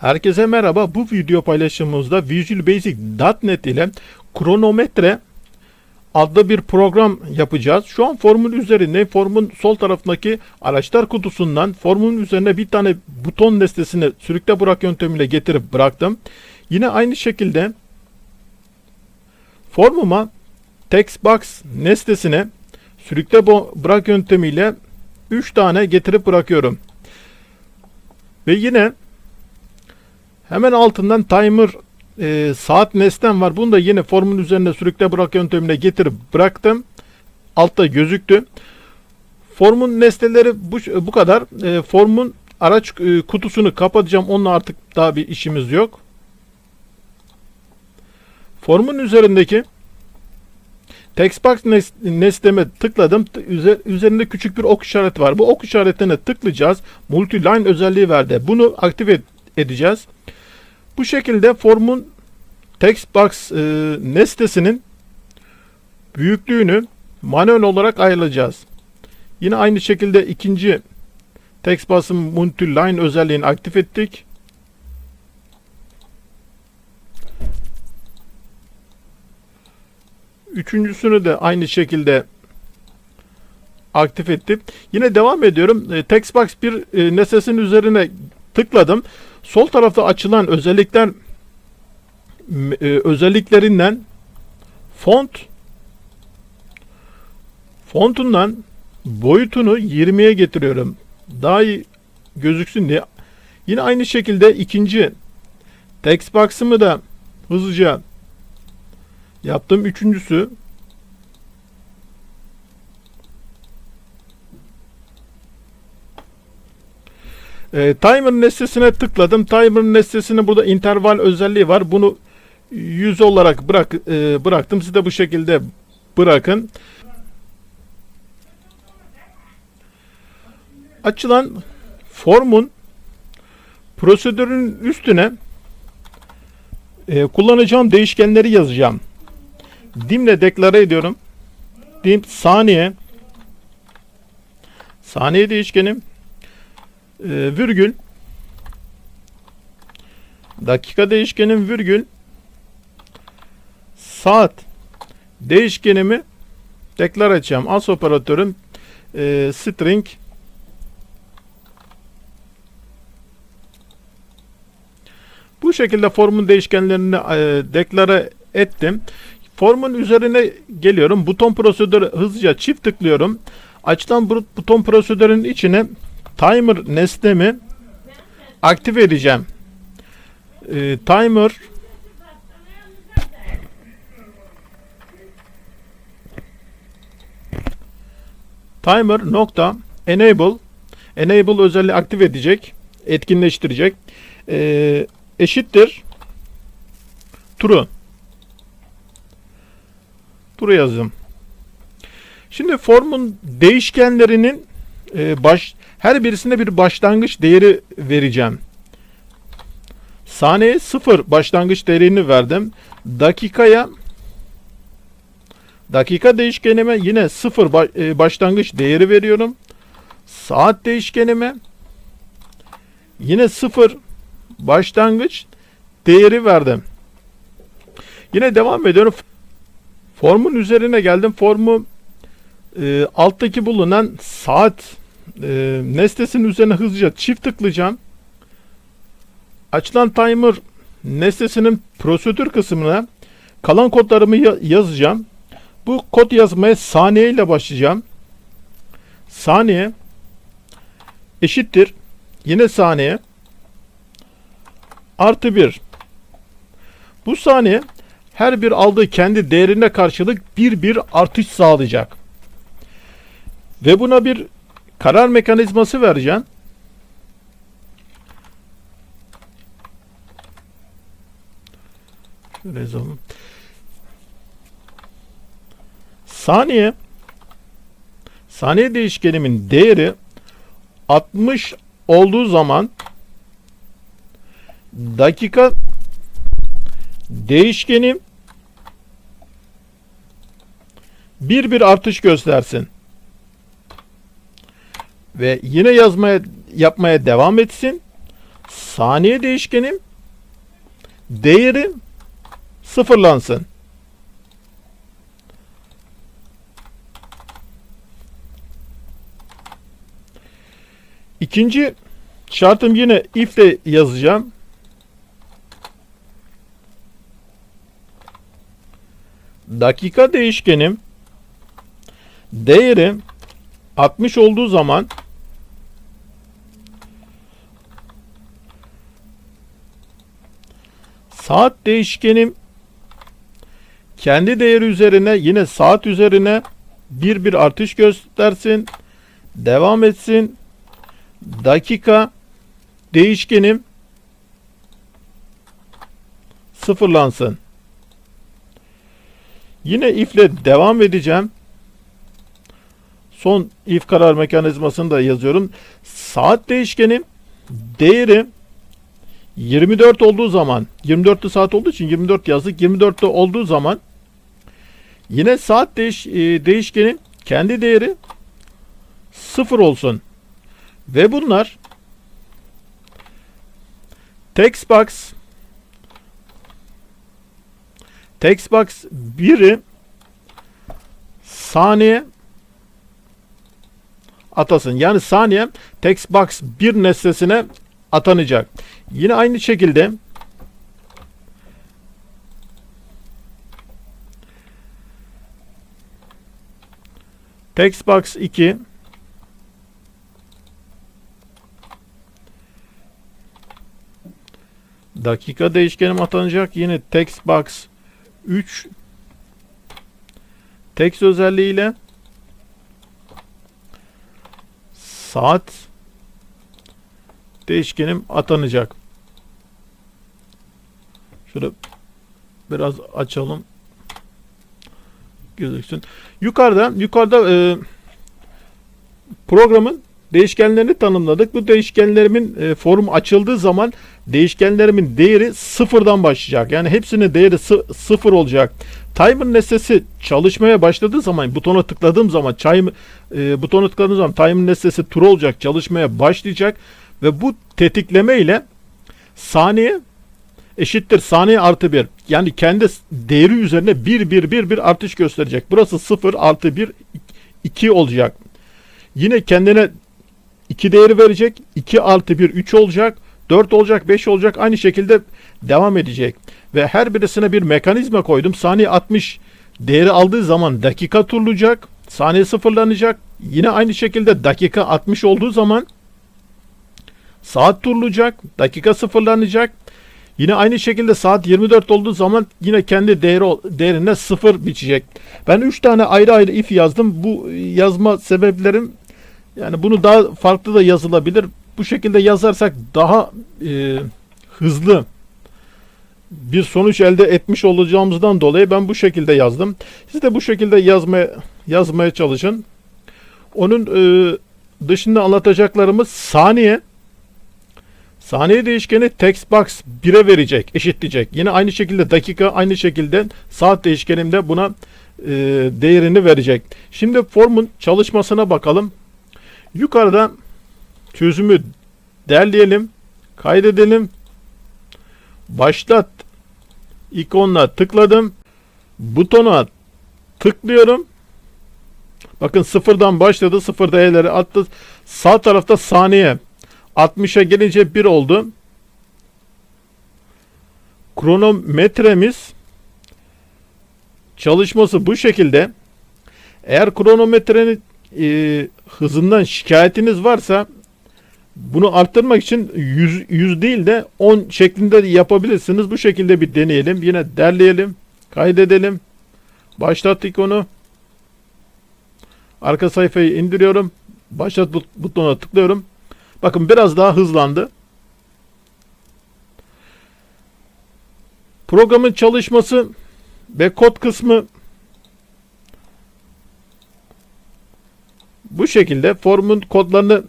Herkese merhaba. Bu video paylaşımımızda Visual Basic.NET ile kronometre adlı bir program yapacağız. Şu an formun üzerinde formun sol tarafındaki araçlar kutusundan formun üzerine bir tane buton nesnesini sürükle bırak yöntemiyle getirip bıraktım. Yine aynı şekilde formuma textbox nesnesine sürükle bırak yöntemiyle 3 tane getirip bırakıyorum. Ve yine Hemen altından timer e, saat nesnem var. Bunu da yine formun üzerine sürükle bırak yöntemine getirip bıraktım. Altta gözüktü. Formun nesneleri bu, bu kadar. E, formun araç e, kutusunu kapatacağım. Onunla artık daha bir işimiz yok. Formun üzerindeki Textbox nes- nesneme tıkladım. Üzerinde küçük bir ok işareti var. Bu ok işaretine tıklayacağız. Multiline özelliği verdi. Bunu aktive edeceğiz. Bu şekilde formun textbox e, nesnesinin büyüklüğünü manuel olarak ayarlayacağız. Yine aynı şekilde ikinci textbox'ın multiline özelliğini aktif ettik. Üçüncüsünü de aynı şekilde aktif ettim. Yine devam ediyorum. E, Textbox bir e, nesnesinin üzerine tıkladım. Sol tarafta açılan özellikler e, özelliklerinden font fontundan boyutunu 20'ye getiriyorum. Daha iyi gözüksün diye. Yine aynı şekilde ikinci text box'ımı da hızlıca yaptım. Üçüncüsü E, timer nesnesine tıkladım. Timer nesnesinin burada interval özelliği var. Bunu 100 olarak bırak e, bıraktım. Siz de bu şekilde bırakın. Açılan formun prosedürün üstüne e, kullanacağım değişkenleri yazacağım. Dimle deklare ediyorum. Dim saniye saniye değişkenim e, virgül dakika değişkenim virgül saat değişkenimi deklar edeceğim. As operatörüm e, string bu şekilde formun değişkenlerini e, deklare ettim. Formun üzerine geliyorum. Buton prosedürü hızlıca çift tıklıyorum. Açılan bu buton prosedürün içine timer nesnemi aktive edeceğim. Ee, timer timer nokta enable enable özelliği aktif edecek etkinleştirecek Ee, eşittir true true yazdım. Şimdi formun değişkenlerinin e, baş her birisine bir başlangıç değeri vereceğim. Saniye 0 başlangıç değerini verdim. Dakikaya dakika değişkenime yine 0 başlangıç değeri veriyorum. Saat değişkenime yine 0 başlangıç değeri verdim. Yine devam ediyorum. Formun üzerine geldim. Formu e, alttaki bulunan saat e, nesnesinin üzerine hızlıca çift tıklayacağım. Açılan timer nesnesinin prosedür kısmına kalan kodlarımı ya- yazacağım. Bu kod yazmaya saniye ile başlayacağım. Saniye eşittir yine saniye artı bir. Bu saniye her bir aldığı kendi değerine karşılık bir bir artış sağlayacak. Ve buna bir karar mekanizması. Şöyle yazalım. Saniye saniye değişkenimin değeri 60 olduğu zaman dakika değişkenim bir bir artış göstersin ve yine yazmaya yapmaya devam etsin. saniye değişkenim değeri sıfırlansın. İkinci şartım yine if ile yazacağım. Dakika değişkenim değeri 60 olduğu zaman saat değişkenim kendi değeri üzerine yine saat üzerine bir bir artış göstersin. Devam etsin. Dakika değişkenim sıfırlansın. Yine if ile devam edeceğim. Son if karar mekanizmasını da yazıyorum. Saat değişkenim değeri 24 olduğu zaman 24'lü saat olduğu için 24 yazdık. 24'te olduğu zaman yine saat değiş, e, değişkenin kendi değeri 0 olsun. Ve bunlar textbox textbox 1'i saniye atasın. Yani saniye textbox 1 nesnesine atanacak. Yine aynı şekilde textbox 2 dakika değişkenim atanacak. Yine textbox 3 text özelliğiyle saat değişkenim atanacak. Şöyle biraz açalım. Gözüksün. Yukarıda yukarıda e, programın değişkenlerini tanımladık. Bu değişkenlerimin e, form açıldığı zaman değişkenlerimin değeri sıfırdan başlayacak. Yani hepsinin değeri sı- sıfır olacak. Timer nesnesi çalışmaya başladığı zaman butona tıkladığım zaman time, e, butona tıkladığım zaman timer nesnesi true olacak, çalışmaya başlayacak ve bu tetikleme ile saniye eşittir saniye artı 1. Yani kendi değeri üzerine 1 1 1 1 artış gösterecek. Burası 0 artı 1 2 olacak. Yine kendine 2 değeri verecek. 2 artı 1 3 olacak. 4 olacak, 5 olacak. Aynı şekilde devam edecek. Ve her birisine bir mekanizma koydum. Saniye 60 değeri aldığı zaman dakika turlayacak. Saniye sıfırlanacak. Yine aynı şekilde dakika 60 olduğu zaman saat turlayacak. Dakika sıfırlanacak. Yine aynı şekilde saat 24 olduğu zaman yine kendi değeri değerine sıfır biçecek. Ben 3 tane ayrı ayrı if yazdım. Bu yazma sebeplerim yani bunu daha farklı da yazılabilir. Bu şekilde yazarsak daha e, hızlı bir sonuç elde etmiş olacağımızdan dolayı ben bu şekilde yazdım. Siz de bu şekilde yazmaya yazmaya çalışın. Onun e, dışında anlatacaklarımız saniye Saniye değişkeni textbox 1'e verecek, eşitleyecek. Yine aynı şekilde dakika, aynı şekilde saat değişkenimde buna e, değerini verecek. Şimdi formun çalışmasına bakalım. Yukarıda çözümü derleyelim, kaydedelim. Başlat ikonuna tıkladım. Butona tıklıyorum. Bakın sıfırdan başladı. Sıfır değerleri attı. Sağ tarafta saniye 60'a gelince 1 oldu. Kronometremiz çalışması bu şekilde. Eğer kronometrenin e, hızından şikayetiniz varsa bunu arttırmak için 100, 100 değil de 10 şeklinde yapabilirsiniz. Bu şekilde bir deneyelim. Yine derleyelim. Kaydedelim. Başlat ikonu. Arka sayfayı indiriyorum. Başlat but butonuna tıklıyorum. Bakın biraz daha hızlandı. Programın çalışması ve kod kısmı bu şekilde. Formun kodlarını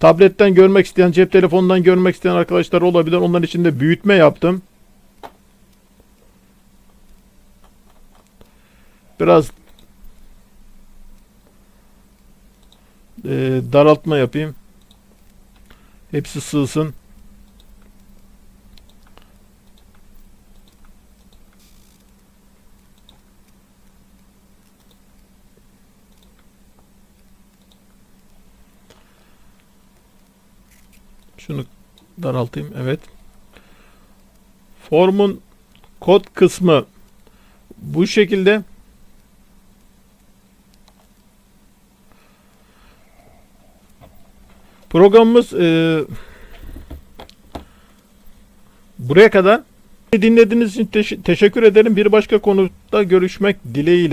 tabletten görmek isteyen, cep telefonundan görmek isteyen arkadaşlar olabilir. Onların için de büyütme yaptım. Biraz e, daraltma yapayım. Hepsi sığsın. Şunu daraltayım. Evet. Formun kod kısmı bu şekilde. Programımız e, buraya kadar dinlediğiniz için teş- teşekkür ederim. Bir başka konuda görüşmek dileğiyle.